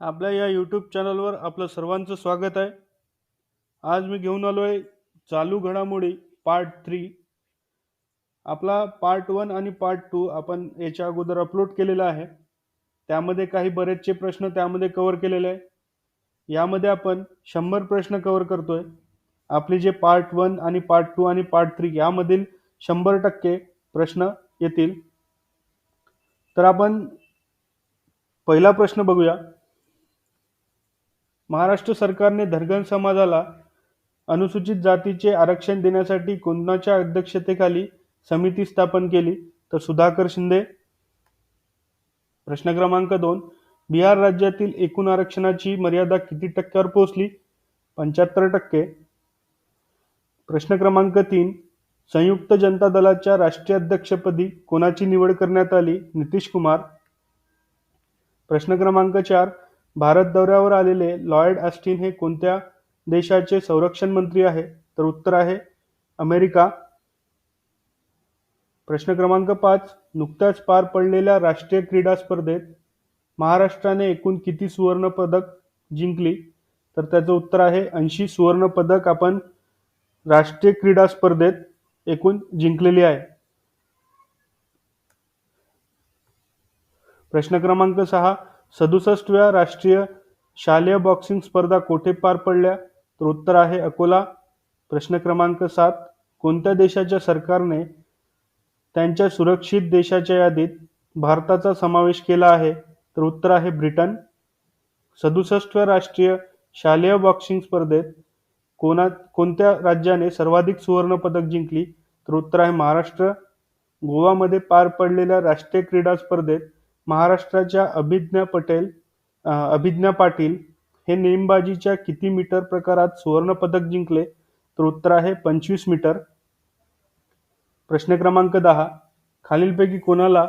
आपल्या या यूट्यूब चॅनलवर आपलं सर्वांचं स्वागत आहे. आज मी घेऊन आलो आहे चालू घडामोडी पार्ट थ्री आपला पार्ट वन आणि पार्ट टू आपण याच्या अगोदर अपलोड केलेला आहे. त्यामध्ये काही बरेचसे प्रश्न त्यामध्ये कवर केलेले आहे. यामध्ये आपण शंभर प्रश्न कवर करतोय. आपले जे पार्ट वन आणि पार्ट टू आणि पार्ट थ्री यामधील शंभर टक्के प्रश्न येतील. तर आपण पहिला प्रश्न बघूया. महाराष्ट्र सरकारने धरगण समाजाला अनुसूचित जातीचे आरक्षण देण्यासाठी कोणाच्या अध्यक्षतेखाली समिती स्थापन केली. तर सुधाकर शिंदे प्रश्न क्रमांक दोन बिहार राज्यातील एकूण आरक्षणाची मर्यादा किती टक्क्यावर पोहोचली? पंच्याहत्तर टक्के. प्रश्न क्रमांक तीन संयुक्त जनता दलाच्या राष्ट्रीय अध्यक्षपदी कोणाची निवड करण्यात आली? नितीश कुमार. प्रश्न क्रमांक चार भारत दौऱ्यावर आलेले लॉयड ऑस्टिन हे कोणत्या देशाचे संरक्षण मंत्री आहे? तर उत्तर आहे अमेरिका. प्रश्न क्रमांक पाच. नुकत्याच पार पडलेल्या राष्ट्रीय क्रीडा स्पर्धेत महाराष्ट्राने एकूण किती सुवर्ण पदक जिंकली? तर त्याचं उत्तर आहे ऐंशी सुवर्ण पदक आपण राष्ट्रीय क्रीडा स्पर्धेत एकूण जिंकलेली आहे. प्रश्न क्रमांक सहा. सदुसष्टव्या राष्ट्रीय शालेय बॉक्सिंग स्पर्धा कोठे पार पडल्या? तर उत्तर आहे अकोला. प्रश्न क्रमांक सात. कोणत्या देशाच्या सरकारने त्यांच्या सुरक्षित देशाच्या यादीत भारताचा समावेश केला आहे? तर उत्तर आहे ब्रिटन. सदुसष्टव्या राष्ट्रीय शालेय बॉक्सिंग स्पर्धेत कोणा कोणत्या राज्याने सर्वाधिक सुवर्ण पदक जिंकली? तर उत्तर आहे महाराष्ट्र. गोवामध्ये पार पडलेल्या राष्ट्रीय क्रीडा स्पर्धेत महाराष्ट्राच्या अभिज्ञा पटेल अभिज्ञा पाटील हे नेमबाजीच्या किती मीटर प्रकारात सुवर्ण पदक जिंकले? तर उत्तर आहे पंचवीस मीटर. प्रश्न क्रमांक दहा. खालीलपैकी कोणाला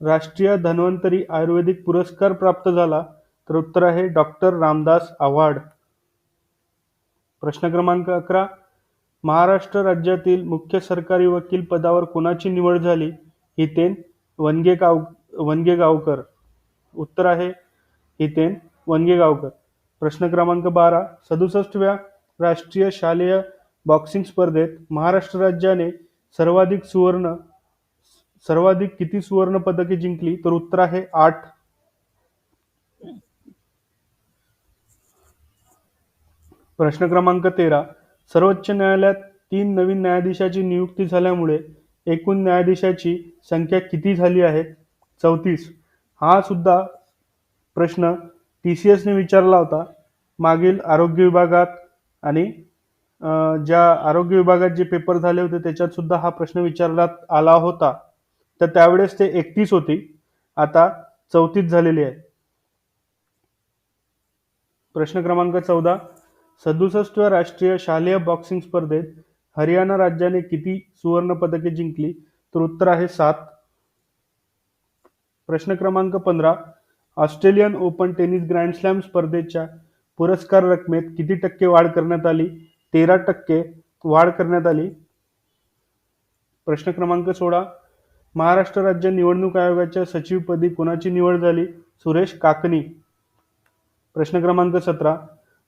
राष्ट्रीय धन्वंतरी आयुर्वेदिक पुरस्कार प्राप्त झाला? तर उत्तर आहे डॉक्टर रामदास आव्हाड. प्रश्न क्रमांक अकरा. महाराष्ट्र राज्यातील मुख्य सरकारी वकील पदावर कोणाची निवड झाली? हितेन वनगेगाव वनगेगावकर. उत्तर आहे हितेन वनगेगावकर. प्रश्न क्रमांक बारा सदुसष्टव्या राष्ट्रीय शालेय बॉक्सिंग स्पर्धेत महाराष्ट्र राज्याने सर्वाधिक सुवर्ण सर्वाधिक किती सुवर्ण पदके जिंकली? तर उत्तर आहे आठ. प्रश्न क्रमांक तेरा सर्वोच्च न्यायालयात तीन नवीन न्यायाधीशाची नियुक्ती झाल्यामुळे एकूण न्यायाधीशाची संख्या किती झाली आहे? चौतीस. हा सुद्धा प्रश्न टी सी एसने विचारला होता. मागील आरोग्य विभागात आणि ज्या आरोग्य विभागात जे पेपर झाले होते त्याच्यात सुद्धा हा प्रश्न विचारण्यात आला होता. तर त्यावेळेस ते एकतीस होती. आता चौतीस झालेली आहे. प्रश्न क्रमांक चौदा. सदुसष्टव्या राष्ट्रीय शालेय बॉक्सिंग स्पर्धेत हरियाणा राज्याने किती सुवर्ण पदके जिंकली? तर उत्तर आहे सात. प्रश्न क्रमांक पंधरा Australian Open tennis Grand Slam स्पर्धेच्या पुरस्कार रकमेत किती टक्के वाढ करण्यात आली? तेरा टक्के वाढ करण्यात आली. प्रश्न क्रमांक सोळा महाराष्ट्र राज्य निवडणूक आयोगाच्या सचिवपदी कोणाची निवड झाली? सुरेश काकणी. प्रश्न क्रमांक सतरा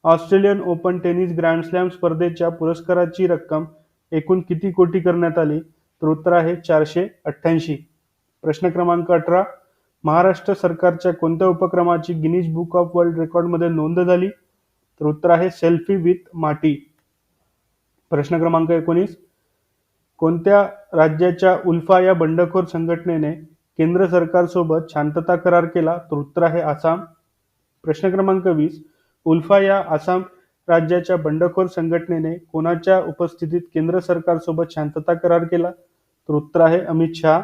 Australian Open tennis Grand Slam स्पर्धेच्या पुरस्काराची रक्कम एकूण किती कोटी करण्यात आली? तर उत्तर आहे चारशे अठ्ठ्याऐंशी. प्रश्न क्रमांक अठरा महाराष्ट्र सरकारच्या कोणत्या उपक्रमाची गिनीज बुक ऑफ वर्ल्ड रेकॉर्डमध्ये नोंद झाली? तर उत्तर आहे सेल्फी विथ माटी. प्रश्न क्रमांक एकोणीस. कोणत्या राज्याच्या उल्फा या बंडखोर संघटनेने केंद्र सरकारसोबत शांतता करार केला? तर उत्तर आहे आसाम. प्रश्न क्रमांक वीस. उल्फा या आसाम राज्याच्या बंडखोर संघटनेने कोणाच्या उपस्थितीत केंद्र सरकारसोबत शांतता करार केला? तर उत्तर आहे अमित शहा.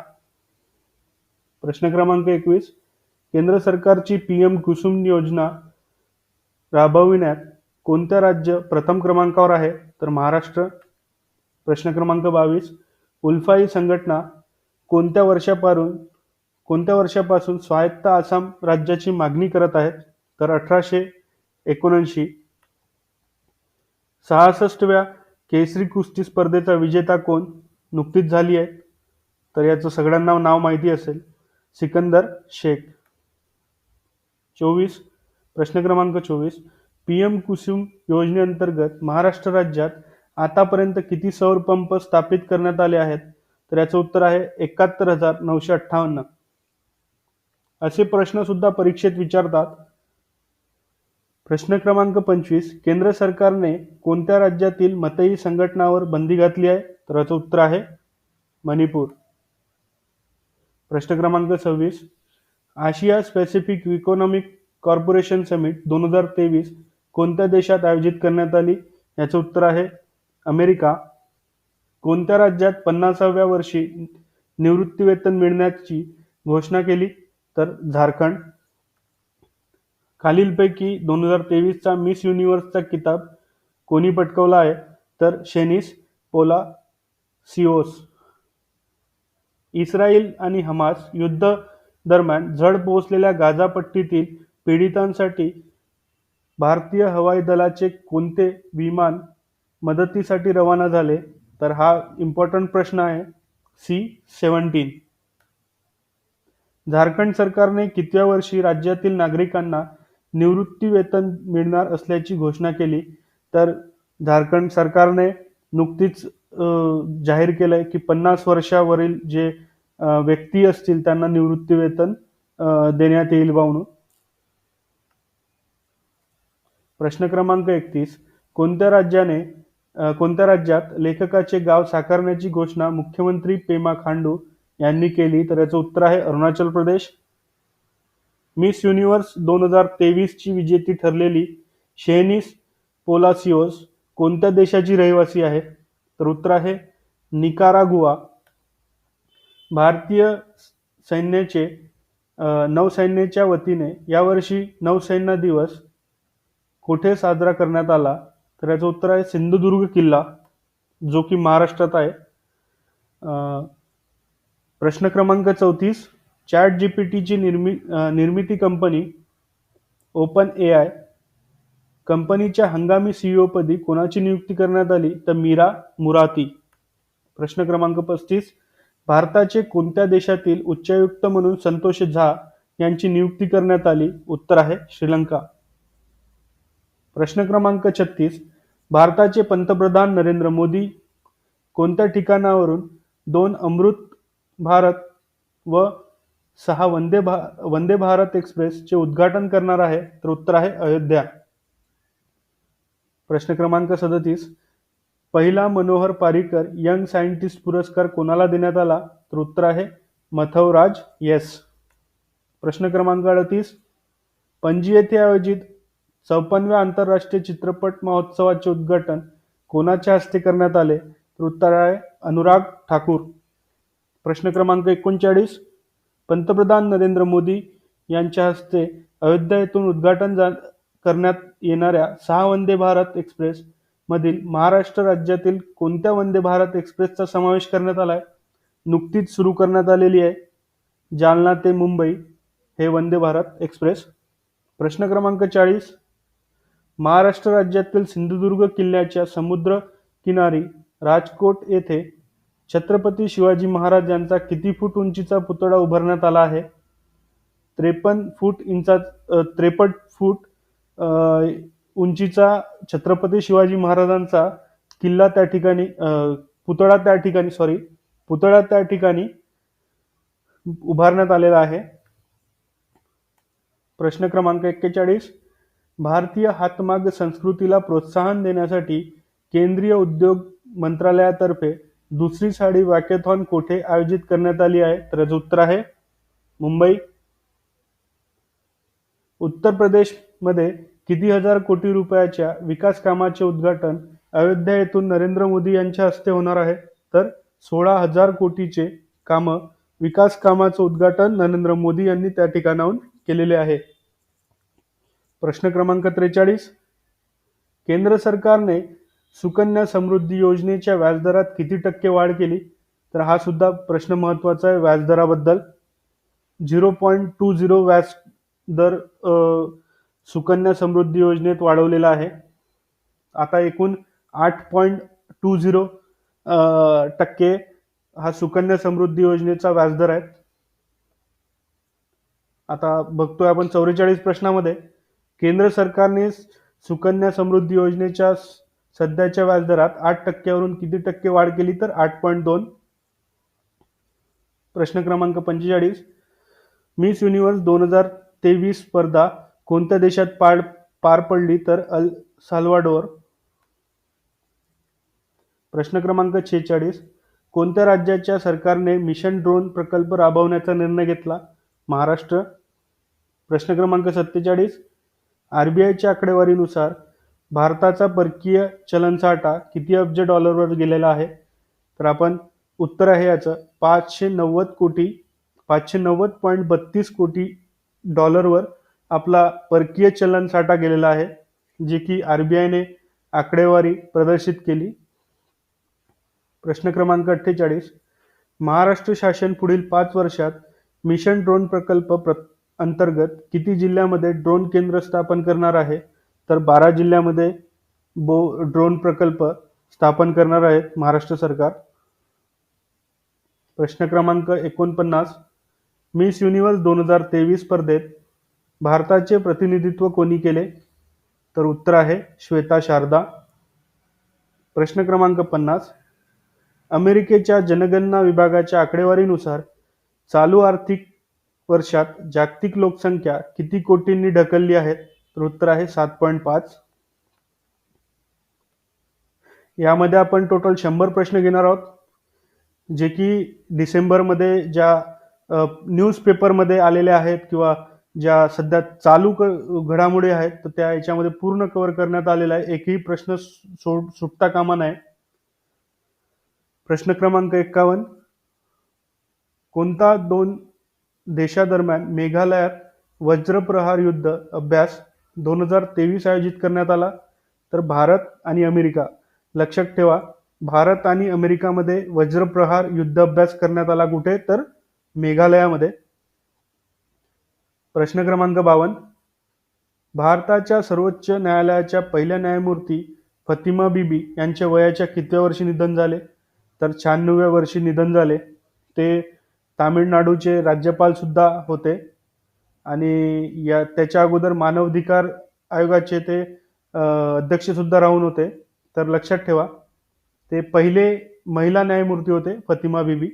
प्रश्न क्रमांक एकवीस. केंद्र सरकारची पी एम कुसुम योजना राबविण्यात कोणत्या राज्य प्रथम क्रमांकावर आहे? तर महाराष्ट्र. प्रश्न क्रमांक बावीस. उल्फाई संघटना कोणत्या वर्षापासून कोणत्या वर्षापासून स्वायत्त आसाम राज्याची मागणी करत आहेत? तर अठराशे एकोणऐंशी. सहासष्टव्या केसरी कुस्ती स्पर्धेचा विजेता कोण? नुकतीच झाली आहे. तर याचं सगळ्यांना नाव माहिती असेल. सिकंदर शेख. चोवीस प्रश्न क्रमांक चोवीस. पी एम कुसुम योजनेअंतर्गत महाराष्ट्र राज्यात आतापर्यंत किती सौर पंप स्थापित करण्यात आले आहेत? तर याचं उत्तर आहे एकाहत्तर हजार नऊशे अठ्ठावन्न. असे प्रश्न सुद्धा परीक्षेत विचारतात. प्रश्न क्रमांक पंचवीस. केंद्र सरकारने कोणत्या राज्यातील मतई संघटनावर बंदी घातली आहे? तर याचं उत्तर आहे मणिपूर. प्रश्न क्रमांक सव्वीस. आशिया स्पेसिफिक इकॉनॉमिक कॉर्पोरेशन समिट दोन हजार तेवीस कोणत्या देशात आयोजित करण्यात आली? याचं उत्तर आहे अमेरिका. कोणत्या राज्यात पन्नासाव्या वर्षी निवृत्तीवेतन मिळण्याची घोषणा केली? तर झारखंड. खालीलपैकी दोन हजार तेवीसचा मिस युनिव्हर्सचा किताब कोणी पटकवला आहे? तर शेनिस पोला सिओस इस्रायल आणि हमास युद्ध दरम्यान झड पोहोचलेल्या गाझा पट्टीतील पीडितांसाठी भारतीय हवाई दलाचे कोणते विमान मदतीसाठी रवाना झाले? तर हा इम्पॉर्टंट प्रश्न आहे. सी सेवन्टीन झारखंड सरकारने कितव्या वर्षी राज्यातील नागरिकांना निवृत्ती वेतन मिळणार असल्याची घोषणा केली? तर झारखंड सरकारने नुकतीच जाहीर केलंय की पन्नास वर्षावरील जे व्यक्ती असतील त्यांना निवृत्ती वेतन देण्यात येईल बा प्रश्न क्रमांक एकतीस. कोणत्या राज्याने कोणत्या राज्यात लेखकाचे गाव साकारण्याची घोषणा मुख्यमंत्री पेमा खांडू यांनी केली? तर याचं उत्तर आहे अरुणाचल प्रदेश. मिस युनिव्हर्स दोन हजार तेवीसची विजेती ठरलेली शेनिस पोलासिओस कोणत्या देशाची रहिवासी आहे? तर उत्तर आहे निकारागुआ. भारतीय सैन्याचे नौसैन्याच्या वतीने यावर्षी नौसैन्य दिवस कुठे साजरा करण्यात आला? तर याचं उत्तर आहे सिंधुदुर्ग किल्ला जो की महाराष्ट्रात आहे. प्रश्न क्रमांक चौतीस चॅट जी पी टीची निर्मि निर्मिती कंपनी ओपन ए आय कंपनीच्या हंगामी सीईओ पदी कोणाची नियुक्ती करण्यात आली? तर मीरा मुराती. प्रश्न क्रमांक पस्तीस. भारताचे कोणत्या देशातील उच्चायुक्त म्हणून संतोष झा यांची नियुक्ती करण्यात आली? उत्तर आहे श्रीलंका. प्रश्न क्रमांक छत्तीस. भारताचे पंतप्रधान नरेंद्र मोदी कोणत्या ठिकाणावरून दोन अमृत भारत व सहा वंदे भा वंदे भारत एक्सप्रेसचे उद्घाटन करणार आहे? तर उत्तर आहे अयोध्या. प्रश्न क्रमांक सदतीस. पहिला मनोहर पारिकर यंग सायंटिस्ट पुरस्कार कोणाला देण्यात आला? तर उत्तर आहे मथवराज येस. प्रश्न क्रमांक अडतीस. पणजी येथे आयोजित चौपन्नव्या आंतरराष्ट्रीय चित्रपट महोत्सवाचे उद्घाटन कोणाच्या हस्ते करण्यात आले? तर उत्तर आहे अनुराग ठाकूर. प्रश्न क्रमांक एकोणचाळीस. पंतप्रधान नरेंद्र मोदी यांच्या हस्ते अयोध्या येथून उद्घाटन जा करण्यात येणाऱ्या सहा वंदे भारत एक्सप्रेस मधील महाराष्ट्र राज्यातील कोणत्या वंदे भारत एक्सप्रेसचा समावेश करण्यात आला आहे नुकतीच सुरू करण्यात आलेली आहे. जालना ते मुंबई हे वंदे भारत एक्सप्रेस. प्रश्न क्रमांक चाळीस. महाराष्ट्र राज्यातील सिंधुदुर्ग किल्ल्याच्या समुद्र किनारी राजकोट येथे छत्रपती शिवाजी महाराज यांचा किती फूट उंचीचा पुतळा उभारण्यात आला आहे? त्रेपन्न फूट इंचा त्रेपन्न फूट उंचीचा छत्रपती शिवाजी महाराजांचा किल्ला त्या ठिकाणी पुतळा त्या ठिकाणी सॉरी पुतळा त्या ठिकाणी उभारण्यात आलेला आहे. प्रश्न क्रमांक एक्केचाळीस भारतीय हातमाग संस्कृतीला प्रोत्साहन देण्यासाठी केंद्रीय उद्योग मंत्रालयातर्फे दुसरी साडी वॅकेथॉन कोठे आयोजित करण्यात आली आहे? तर याचं उत्तर आहे मुंबई. उत्तर प्रदेश मध्ये किती हजार कोटी रुपयाच्या विकास कामाचे उद्घाटन अयोध्या येथून नरेंद्र मोदी यांच्या हस्ते होणार आहे? तर सोळा हजार कोटीचे कामं विकास कामाचं उद्घाटन नरेंद्र मोदी यांनी त्या ठिकाणाहून केलेले आहे. प्रश्न क्रमांक त्रेचाळीस. केंद्र सरकारने सुकन्या समृद्धी योजनेच्या व्याजदरात किती टक्के वाढ केली? तर हा सुद्धा प्रश्न महत्त्वाचा आहे व्याजदराबद्दल. झिरो पॉईंट टू झिरो व्याज दर सुकन्या समृद्धी योजनेत वाढवलेला आहे. आता एकूण आठ पॉईंट टू झिरो टक्के हा सुकन्या समृद्धी योजनेचा व्याजदर आहे. आता बघतोय आपण चौवेचाळीस प्रश्नामध्ये केंद्र सरकारने सुकन्या समृद्धी योजनेच्या स- सध्याच्या व्याजदरात आठ टक्क्यावरून किती टक्के वाढ केली तर आठ पॉईंट दोन? प्रश्न क्रमांक पंचेचाळीस. मिस युनिव्हर्स दोन हजार तेवीस स्पर्धा कोणत्या देशात पार पार पडली तर अल साल्वाडोर? प्रश्न क्रमांक छेचाळीस. कोणत्या राज्याच्या सरकारने मिशन ड्रोन प्रकल्प राबवण्याचा निर्णय घेतला? महाराष्ट्र. प्रश्न क्रमांक सत्तेचाळीस. आर बी आयच्या आकडेवारीनुसार भारताचा परकीय चलनसाठा किती अब्ज डॉलरवर गेलेला आहे? तर आपण उत्तर आहे याचं. पाचशे नव्वद कोटी पाचशे नव्वद पॉईंट बत्तीस कोटी डॉलरवर आपला परकीय चलन साठा गेलेला आहे जे की आर बी आयने आकडेवारी प्रदर्शित केली. प्रश्न क्रमांक अठ्ठेचाळीस. महाराष्ट्र शासन पुढील पाच वर्षात मिशन ड्रोन प्रकल्प प्र अंतर्गत किती जिल्ह्यामध्ये ड्रोन केंद्र स्थापन करणार आहे? तर बारा जिल्ह्यामध्ये बो ड्रोन प्रकल्प स्थापन करणार आहेत महाराष्ट्र सरकार. प्रश्न क्रमांक एकोणपन्नास. मिस युनिव्हर्स दोन हजार तेवीस स्पर्धेत भारताचे प्रतिनिधित्व कोणी केले? तर उत्तर आहे श्वेता शारदा. प्रश्न क्रमांक पन्नास. अमेरिकेच्या जनगणना विभागाच्या आकडेवारीनुसार चालू आर्थिक वर्षात जागतिक लोकसंख्या किती कोटींनी ढकलली आहे? तर उत्तर आहे सात पॉईंट पाच. यामध्ये आपण टोटल शंभर प्रश्न घेणार आहोत जे की डिसेंबरमध्ये ज्या न्यूजपेपरमध्ये आलेले आहेत किंवा ज्या सध्या चालू क- घडामोडी आहेत तर त्या याच्यामध्ये पूर्ण कव्हर करण्यात आलेला आहे. एकही प्रश्न सोड सुटता कामा नाही प्रश्न क्रमांक एक्कावन्न. कोणता दोन देशादरम्यान मेघालयात वज्रप्रहार युद्ध अभ्यास दोन हजार तेवीस आयोजित करण्यात आला? तर भारत आणि अमेरिका. लक्षात ठेवा भारत आणि अमेरिकामध्ये वज्रप्रहार युद्ध अभ्यास करण्यात आला कुठे? तर मेघालयामध्ये. प्रश्न क्रमांक बावन्न. भारताच्या सर्वोच्च न्यायालयाच्या पहिल्या न्यायमूर्ती फतिमा बीबी यांच्या वयाच्या कितव्या वर्षी निधन झाले? तर शहाण्णव्या वर्षी निधन झाले. ते तामिळनाडूचे राज्यपाल सुद्धा होते. आणि या त्याच्या अगोदर मानवाधिकार आयोगाचे ते अध्यक्ष सुद्धा राहून होते. तर लक्षात ठेवा ते पहिले महिला न्यायमूर्ती होते फतिमा बीबी.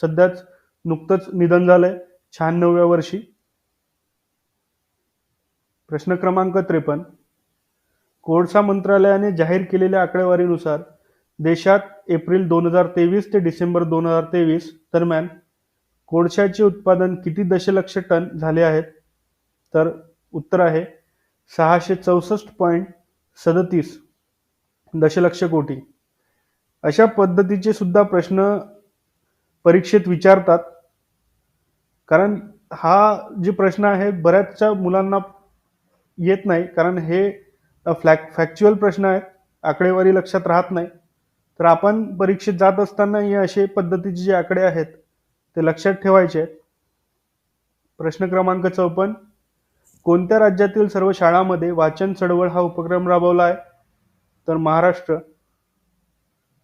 सध्याच नुकतंच निधन झालंय शहाण्णव्या वर्षी. प्रश्न क्रमांक त्रेपन्न. कोळसा मंत्रालयाने जाहीर केलेल्या आकडेवारीनुसार देशात एप्रिल दोन हजार तेवीस ते डिसेंबर दोन हजार तेवीस दरम्यान कोळशाचे उत्पादन किती दशलक्ष टन झाले आहेत? तर उत्तर आहे सहाशे चौसष्ट पॉईंट सदतीस दशलक्ष कोटी. अशा पद्धतीचे सुद्धा प्रश्न परीक्षेत विचारतात. कारण हा जे प्रश्न आहे बऱ्याचशा मुलांना येत नाही. कारण हे फ्लॅक फॅक्च्युअल प्रश्न आहेत. आकडेवारी लक्षात राहत नाही. तर आपण परीक्षेत जात असताना हे असे पद्धतीचे जे आकडे आहेत ते लक्षात ठेवायचे आहेत. प्रश्न क्रमांक चौपन्न. कोणत्या राज्यातील सर्व शाळांमध्ये वाचन चळवळ हा उपक्रम राबवला आहे? तर महाराष्ट्र.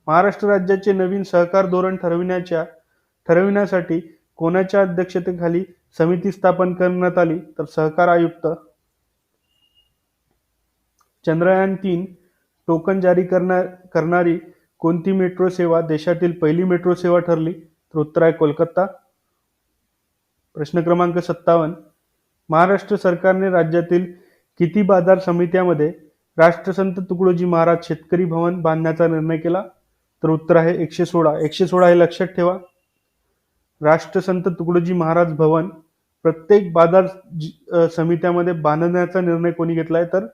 महाराष्ट्र राज्याचे नवीन सहकार धोरण ठरविण्याच्या ठरविण्यासाठी कोणाच्या अध्यक्षतेखाली समिती स्थापन करण्यात आली? तर सहकार आयुक्त चंद्रयान तीन टोकन जारी करणार करणारी कोणती मेट्रो सेवा देशातील पहिली मेट्रो सेवा ठरली तर उत्तर आहे कोलकाता. प्रश्न क्रमांक सत्तावन्न. महाराष्ट्र सरकारने राज्यातील किती बाजार समित्यामध्ये राष्ट्रसंत तुकडोजी महाराज शेतकरी भवन बांधण्याचा निर्णय केला? तर उत्तर आहे एकशे सोळा. एकशे सोळा हे लक्षात ठेवा. राष्ट्रसंत तुकडोजी महाराज भवन प्रत्येक बाजार समित्यामध्ये बांधण्याचा निर्णय कोणी घेतलाय? तर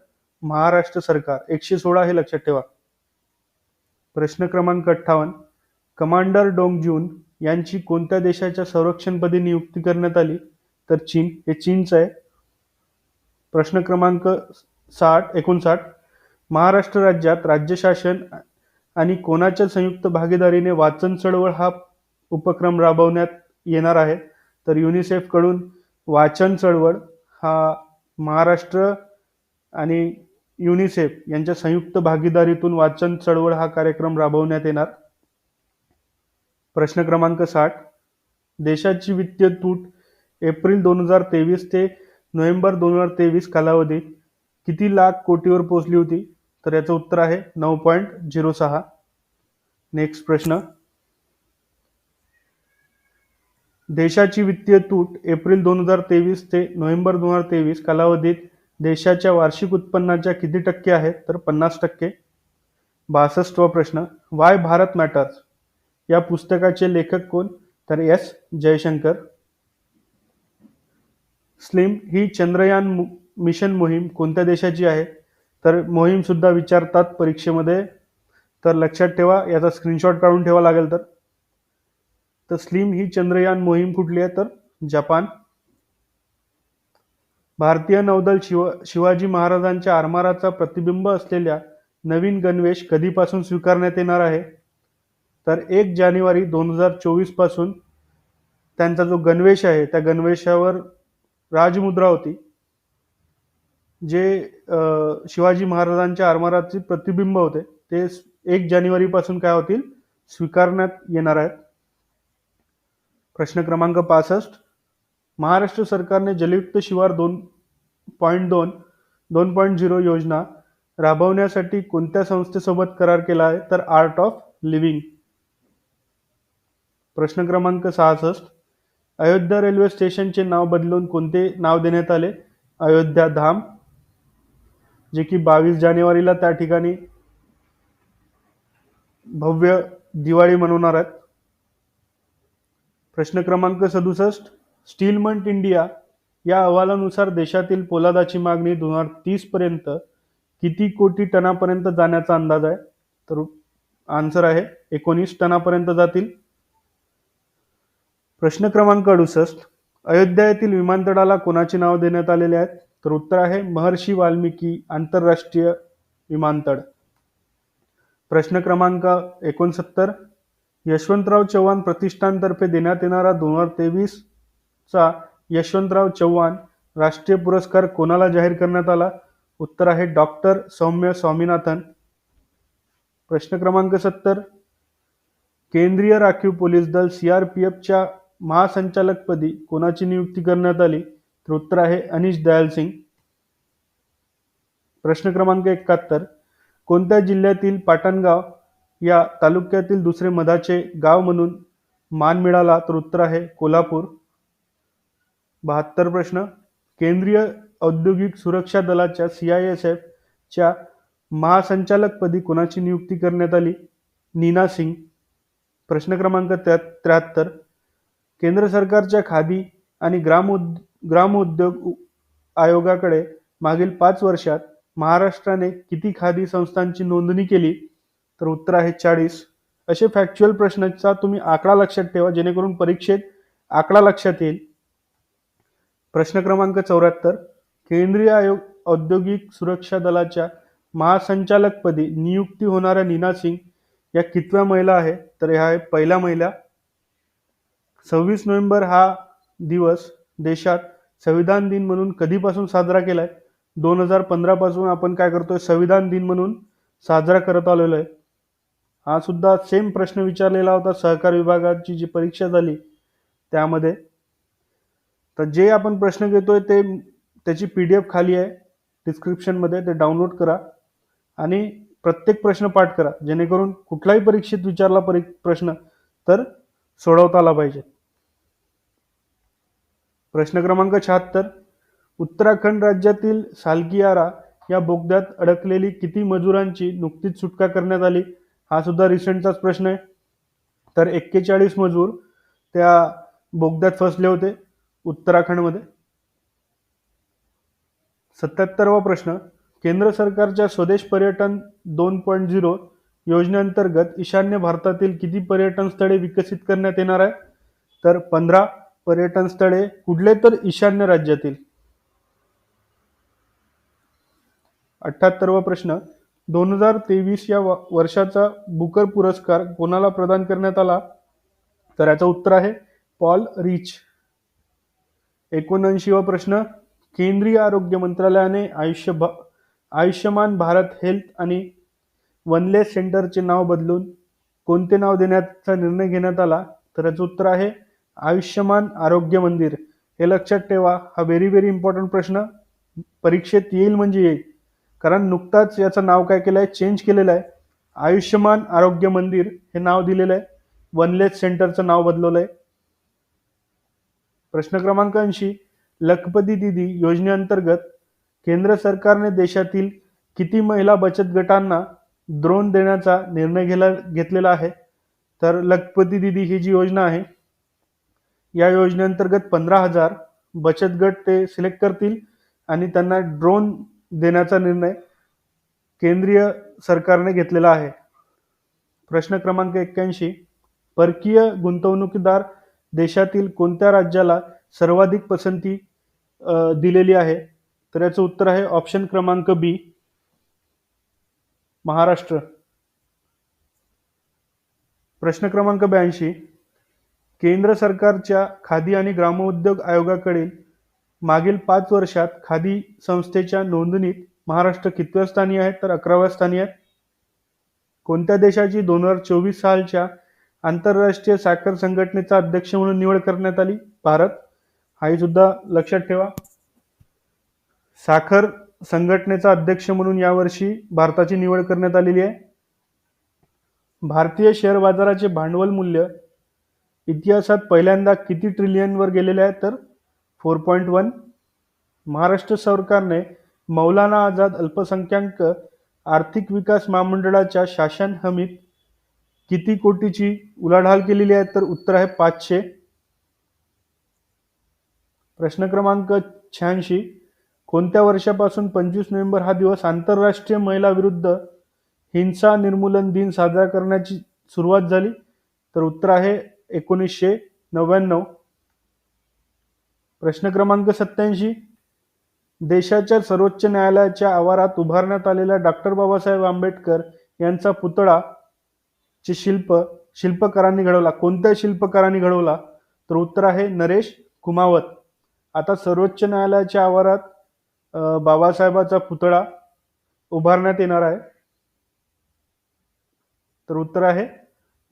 महाराष्ट्र सरकार एकशे सोळा हे लक्षात ठेवा. प्रश्न क्रमांक अठ्ठावन्न. कमांडर डोंग जून यांची कोणत्या देशाच्या संरक्षणपदी नियुक्ती करण्यात आली? तर चीन हे चीनचं आहे. प्रश्न क्रमांक साठ एकोणसाठ. महाराष्ट्र राज्यात राज्य शासन आणि कोणाच्या संयुक्त भागीदारीने वाचन चळवळ हा उपक्रम राबवण्यात येणार आहे? तर युनिसेफकडून वाचन चळवळ हा महाराष्ट्र आणि युनिसेफ यांच्या संयुक्त भागीदारीतून वाचन चळवळ हा कार्यक्रम राबवण्यात येणार. प्रश्न क्रमांक साठ. देशाची वित्तीय तूट एप्रिल दोन हजार तेवीस ते नोव्हेंबर दोन हजार तेवीस कालावधीत किती लाख कोटीवर पोहोचली होती? तर याचं उत्तर आहे नऊ पॉईंट झिरो सहा. नेक्स्ट प्रश्न. देशाची वित्तीय तूट एप्रिल दोन हजार तेवीस ते नोव्हेंबर दोन हजार तेवीस कालावधीत देशाच्या वार्षिक उत्पन्नाच्या किती टक्के आहेत? तर पन्नास टक्के. बासष्टवा प्रश्न वाय भारत मॅटर्स या पुस्तकाचे लेखक कोण? तर एस. जयशंकर. स्लिम ही चंद्रयान मिशन मोहीम कोणत्या देशाची आहे? तर मोहीम सुद्धा विचारतात परीक्षेमध्ये. तर लक्षात ठेवा याचा स्क्रीनशॉट काढून ठेवा लागेल तर. तर स्लिम ही चंद्रयान मोहीम कुठली आहे? तर जपान. भारतीय नौदल शिव शिवाजी महाराजांच्या आरमाराचा प्रतिबिंब असलेल्या नवीन गणवेश कधीपासून स्वीकारण्यात येणार आहे? तर एक जानेवारी दोन हजार चोवीसपासून त्यांचा जो गणवेश आहे त्या गणवेशावर राजमुद्रा होती जे शिवाजी महाराजांच्या आरमाराचे प्रतिबिंब होते ते एक जानेवारीपासून काय होतील? स्वीकारण्यात येणार आहेत. प्रश्न क्रमांक पासष्ट. महाराष्ट्र सरकारने जलयुक्त शिवार दोन पॉईंट दोन दोन पॉईंट झिरो योजना राबवण्यासाठी कोणत्या संस्थेसोबत करार केला आहे? तर आर्ट ऑफ लिव्हिंग प्रश्न क्रमांक सहासष्ट. अयोध्या रेल्वे स्टेशनचे नाव बदलून कोणते नाव देण्यात आले? अयोध्या धाम जे की बावीस जानेवारीला त्या ठिकाणी भव्य दिवाळी मनवणार आहेत. प्रश्न क्रमांक सदुसष्ट. स्टीलमंट इंडिया या अहवालानुसार देशातील पोलादाची मागणी दोन हजार तीस पर्यंत किती कोटी टनापर्यंत जाण्याचा अंदाज आहे? तर आन्सर आहे एकोणीस टनापर्यंत जातील. प्रश्न क्रमांक अडुसष्ट. अयोध्या येथील विमानतळाला कोणाचे नाव देण्यात आलेले आहेत? तर उत्तर आहे महर्षी वाल्मिकी आंतरराष्ट्रीय विमानतळ. प्रश्न क्रमांक एकोणसत्तर. यशवंतराव चव्हाण प्रतिष्ठानतर्फे देण्यात येणारा दोन हजार तेवीस चा यशवंतराव चव्हाण राष्ट्रीय पुरस्कार कोणाला जाहीर करण्यात आला? उत्तर आहे डॉक्टर सौम्य स्वामीनाथन. प्रश्न क्रमांक सत्तर. केंद्रीय राखीव पोलीस दल सीआरपीएफच्या महासंचालकपदी कोणाची नियुक्ती करण्यात आली? तर उत्तर आहे अनिश दयाल सिंग. प्रश्न क्रमांक एकाहत्तर. कोणत्या जिल्ह्यातील पाटणगाव या तालुक्यातील दुसरे मधाचे गाव म्हणून मान मिळाला? तर उत्तर आहे कोल्हापूर. बहात्तर प्रश्न. केंद्रीय औद्योगिक सुरक्षा दलाच्या सी आय एस एफच्या महासंचालकपदी कोणाची नियुक्ती करण्यात आली? नीना सिंग. प्रश्न क्रमांक त्या त्र्याहत्तर. केंद्र सरकारच्या खादी आणि ग्रामोद ग्रामोद्योग आयोगाकडे मागील पाच वर्षात महाराष्ट्राने किती खादी संस्थांची नोंदणी केली? तर उत्तर आहे चाळीस. असे फॅक्च्युअल प्रश्नाचा तुम्ही आकडा लक्षात ठेवा जेणेकरून परीक्षेत आकडा लक्षात येईल. प्रश्न क्रमांक चौऱ्याहत्तर केंद्रीय आयोग औद्योगिक सुरक्षा दलाच्या महासंचालकपदी नियुक्ती होणाऱ्या नीना सिंग या कितव्या महिला आहे? तर ह्या आहे पहिल्या महिला. सव्वीस नोव्हेंबर हा दिवस देशात संविधान दिन म्हणून कधीपासून साजरा केला आहे दोन हजार पंधरापासून आपण काय करतोय? संविधान दिन म्हणून साजरा करत आलेलो आहे. हा सुद्धा सेम प्रश्न विचारलेला होता. सहकार विभागाची जी परीक्षा झाली त्यामध्ये तर जे आपण प्रश्न घेतोय ते त्याची पी डी एफ खाली आहे. डिस्क्रिप्शनमध्ये ते डाउनलोड करा. आणि प्रत्येक प्रश्न पाठ करा. जेणेकरून कुठलाही परीक्षेत विचारला परी प्रश्न तर सोडवता आला पाहिजे. प्रश्न क्रमांक शहात्तर. उत्तराखंड राज्यातील सालकियारा या बोगद्यात अडकलेली किती मजुरांची नुकतीच सुटका करण्यात आली? हा सुद्धा रिसेंटचाच प्रश्न आहे. तर एक्केचाळीस मजूर त्या बोगद्यात फसले होते. उत्तराखंडमध्ये? सत्याहत्तरवा प्रश्न. केंद्र सरकारच्या स्वदेश पर्यटन दोन पॉईंट झिरो योजनेअंतर्गत ईशान्य भारतातील किती पर्यटन स्थळे विकसित करण्यात येणार आहे? तर पंधरा पर्यटन स्थळे कुठले तर ईशान्य राज्यातील? अठ्ठ्याहत्तरवा प्रश्न. दोन हजार तेवीस या वर्षाचा बुकर पुरस्कार कोणाला प्रदान करण्यात आला? तर याचं उत्तर आहे पॉल रिच. एकोणऐंशीवा प्रश्न केंद्रीय आरोग्य मंत्रालयाने आयुष्य भा आयुष्यमान भारत हेल्थ आणि वनलेस सेंटरचे नाव बदलून कोणते नाव देण्याचा निर्णय घेण्यात आला? तर याचं उत्तर आहे आयुष्यमान आरोग्य मंदिर. हे लक्षात ठेवा हा व्हेरी व्हेरी इम्पॉर्टंट प्रश्न. परीक्षेत येईल म्हणजे येईल. कारण नुकताच याचं नाव काय केलं आहे चेंज केलेलं आहे. आयुष्यमान आरोग्य मंदिर हे नाव दिलेलं आहे. वनलेस सेंटरचं नाव बदलवलं आहे प्रश्न क्रमांक ऐंशी लखपती दिदी योजनेअंतर्गत केंद्र सरकारने देशातील किती महिला बचत गटांना द्रोण देण्याचा निर्णय घेला घेतलेला आहे? तर लखपती दिदी ही जी योजना आहे या योजनेअंतर्गत पंधरा हजार बचत गट ते सिलेक्ट करतील आणि त्यांना ड्रोन देण्याचा निर्णय केंद्रीय सरकारने घेतलेला आहे. प्रश्न क्रमांक एक्क्याऐंशी परकीय गुंतवणूकदार देशातील कोणत्या राज्याला सर्वाधिक पसंती दिलेली आहे? तर याचं उत्तर आहे ऑप्शन क्रमांक बी महाराष्ट्र. प्रश्न क्रमांक ब्याऐंशी. केंद्र सरकारच्या खादी आणि ग्रामोद्योग आयोगाकडील मागील पाच वर्षात खादी संस्थेच्या नोंदणीत महाराष्ट्र कितव्या स्थानी आहे? तर अकराव्या स्थानी आहे. कोणत्या देशाची दोन हजार चोवीस सालच्या आंतरराष्ट्रीय साखर संघटनेचा अध्यक्ष म्हणून निवड करण्यात आली. भारत हाही सुद्धा लक्षात ठेवा. साखर संघटनेचा अध्यक्ष म्हणून यावर्षी भारताची निवड करण्यात आलेली आहे. भारतीय शेअर बाजाराचे भांडवल मूल्य इतिहासात पहिल्यांदा किती ट्रिलियनवर गेलेले आहे तर फोर पॉईंट वन. महाराष्ट्र सरकारने मौलाना आझाद अल्पसंख्याक आर्थिक विकास महामंडळाच्या शासन हमीत किती कोटीची उलाढाल केलेली आहे? तर उत्तर आहे पाचशे. प्रश्न क्रमांक शहाऐंशी. कोणत्या वर्षापासून पंचवीस नोव्हेंबर हा दिवस आंतरराष्ट्रीय महिला विरुद्ध हिंसा निर्मूलन दिन साजरा करण्याची सुरुवात झाली? तर उत्तर आहे एकोणीसशे नव्याण्णव. प्रश्न क्रमांक सत्याऐंशी देशाच्या सर्वोच्च न्यायालयाच्या आवारात उभारण्यात आलेल्या डॉक्टर बाबासाहेब आंबेडकर यांचा पुतळा चे शिल्प शिल्पकारांनी घडवला कोणत्या शिल्पकारांनी घडवला तर उत्तर आहे नरेश कुमावत. आता सर्वोच्च न्यायालयाच्या आवारात बाबासाहेबाचा पुतळा उभारण्यात येणार आहे. तर उत्तर आहे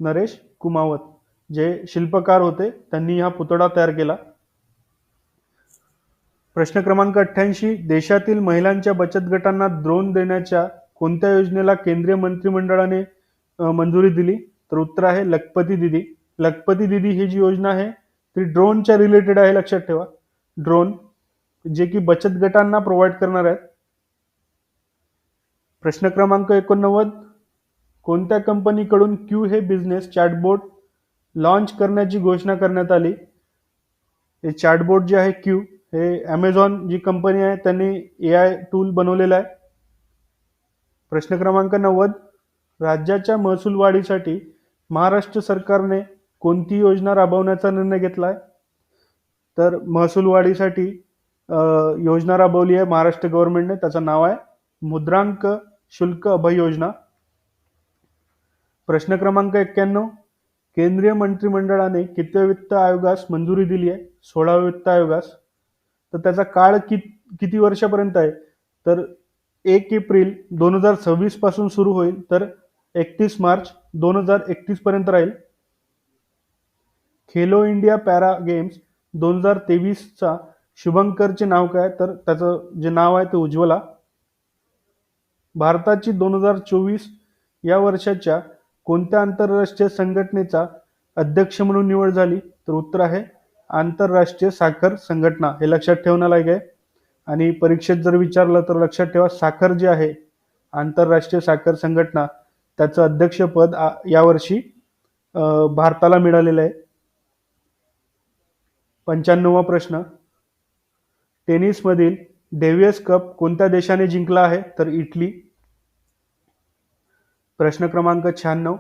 नरेश कुमावत जे शिल्पकार होते त्यांनी हा पुतळा तयार केला. प्रश्न क्रमांक अठ्ठ्याऐंशी देशातील महिलांच्या बचत गटांना द्रोण देण्याच्या कोणत्या योजनेला केंद्रीय मंत्रिमंडळाने मंजुरी दिली. तर उत्तर आहे लखपती दिदी. लखपती दिदी ही जी योजना आहे ती ड्रोनच्या रिलेटेड आहे लक्षात ठेवा. ड्रोन जे की बचत गटांना प्रोव्हाइड करणार आहेत. प्रश्न क्रमांक एकोणनव्वद. कोणत्या कंपनीकडून क्यू हे बिझनेस चॅटबोर्ड लॉन्च करण्याची घोषणा करण्यात आली? हे चॅटबोर्ड जे आहे क्यू हे ॲमेझॉन जी कंपनी आहे त्यांनी ए आय टूल बनवलेला आहे. प्रश्न क्रमांक नव्वद. राज्याच्या महसूल वाढीसाठी महाराष्ट्र सरकारने कोणती योजना राबवण्याचा निर्णय घेतला आहे तर महसूल वाढीसाठी योजना राबवली आहे महाराष्ट्र गव्हर्नमेंटने. त्याचं नाव आहे मुद्रांक शुल्क अभय योजना. प्रश्न क्रमांक एक्क्याण्णव. केंद्रीय मंत्रिमंडळाने कितव्या वित्त आयोगास मंजुरी दिली आहे? सोळाव्या वित्त आयोगास. तर त्याचा काळ कि किती वर्षापर्यंत आहे? तर एक एप्रिल दोन हजार सव्वीसपासून सुरू होईल. तर एकतीस मार्च दोन हजार एकतीस पर्यंत राहील. खेलो इंडिया पॅरा गेम्स दोन हजार तेवीसचा शुभंकरचे नाव काय? तर त्याचं जे नाव आहे ते उज्ज्वला. भारताची दोन हजार चोवीस या वर्षाच्या कोणत्या आंतरराष्ट्रीय संघटनेचा अध्यक्ष म्हणून निवड झाली? तर उत्तर आहे आंतरराष्ट्रीय साखर संघटना. हे लक्षात ठेवण्यालायक आहे. आणि परीक्षेत जर विचारलं तर लक्षात ठेवा साखर जे आहे आंतरराष्ट्रीय साखर संघटना त्याचं अध्यक्षपद आ- यावर्षी भारताला मिळालेलं आहे. पंच्याण्णवा प्रश्न. टेनिसमधील डेव्हियस कप कोणत्या देशाने जिंकला आहे? तर इटली. प्रश्न क्रमांक शहाण्णव.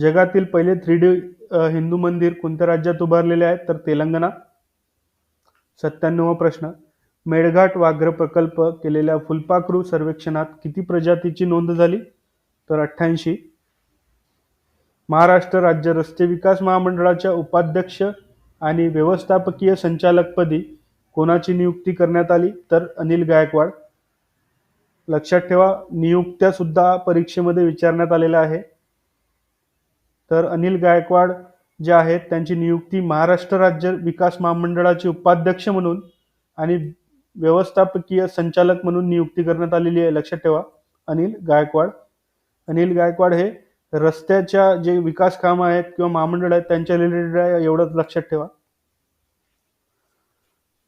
जगातील पहिले थ्री डी हिंदू मंदिर कोणत्या राज्यात उभारलेले आहे? तर तेलंगणा. सत्त्याण्णवा प्रश्न. मेळघाट व्याघ्र प्रकल्प केलेल्या फुलपाखरू सर्वेक्षणात किती प्रजातीची नोंद झाली? तर अठ्ठ्याऐंशी. महाराष्ट्र राज्य रस्ते विकास महामंडळाच्या उपाध्यक्ष आणि व्यवस्थापकीय संचालकपदी कोणाची नियुक्ती करण्यात आली तर अनिल गायकवाड. लक्षात ठेवा नियुक्त्या सुद्धा परीक्षेमध्ये विचारण्यात आलेल्या आहे. तर अनिल गायकवाड जे आहेत त्यांची नियुक्ती महाराष्ट्र राज्य विकास महामंडळाचे उपाध्यक्ष म्हणून आणि व्यवस्थापकीय संचालक म्हणून नियुक्ती करण्यात आलेली आहे. लक्षात ठेवा अनिल गायकवाड. अनिल गायकवाड हे रस्त्याच्या जे विकास काम आहेत किंवा महामंडळ आहेत त्यांच्या रिलेटेड आहे एवढंच लक्षात ठेवा.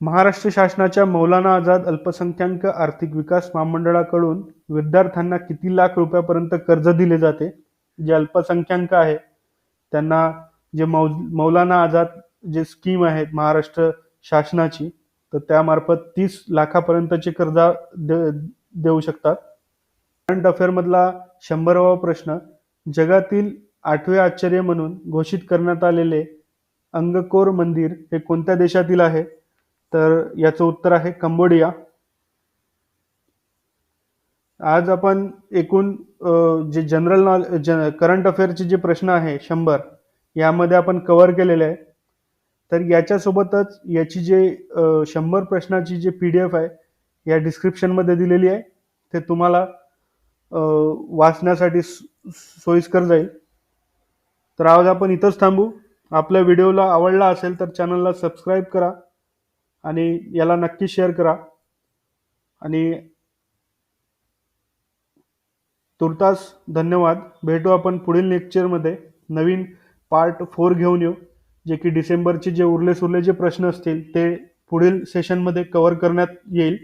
महाराष्ट्र शासनाच्या मौलाना आझाद अल्पसंख्याक आर्थिक विकास महामंडळाकडून विद्यार्थ्यांना किती लाख रुपयापर्यंत कर्ज दिले जाते? जे अल्पसंख्याक आहे त्यांना जे मौ मौलाना आझाद जे स्कीम आहेत महाराष्ट्र शासनाची तर त्यामार्फत तीस लाखापर्यंतचे कर्ज दे देऊ शकतात. करंट अफेअरमधला शंभरावा प्रश्न जगातील आठवे आश्चर्य म्हणून घोषित करण्यात आलेले अंगकोर मंदिर हे कोणत्या देशातील आहे? तर याचं उत्तर आहे कंबोडिया. आज आपण एकूण जे जनरल नॉलेज ज करंट अफेअरचे जे प्रश्न आहे शंभर यामध्ये आपण कव्हर केलेले आहे. तर याच्यासोबतच याची जे शंभर प्रश्नाची जे पी डी एफ आहे या डिस्क्रिप्शनमध्ये दिलेली आहे. ते तुम्हाला वाचण्यासाठी सोयीस्कर जाईल. तर आज आपण इथंच थांबू. आपल्या व्हिडिओला आवडला असेल तर चॅनलला सबस्क्राईब करा आणि याला नक्की शेअर करा. आणि तुर्तास धन्यवाद. भेटू आपण पुढील लेक्चरमध्ये नवीन पार्ट फोर घेऊन येऊ जे की डिसेंबरचे जे उरले सुरले जे प्रश्न असतील ते पुढील सेशनमध्ये कव्हर करण्यात येईल.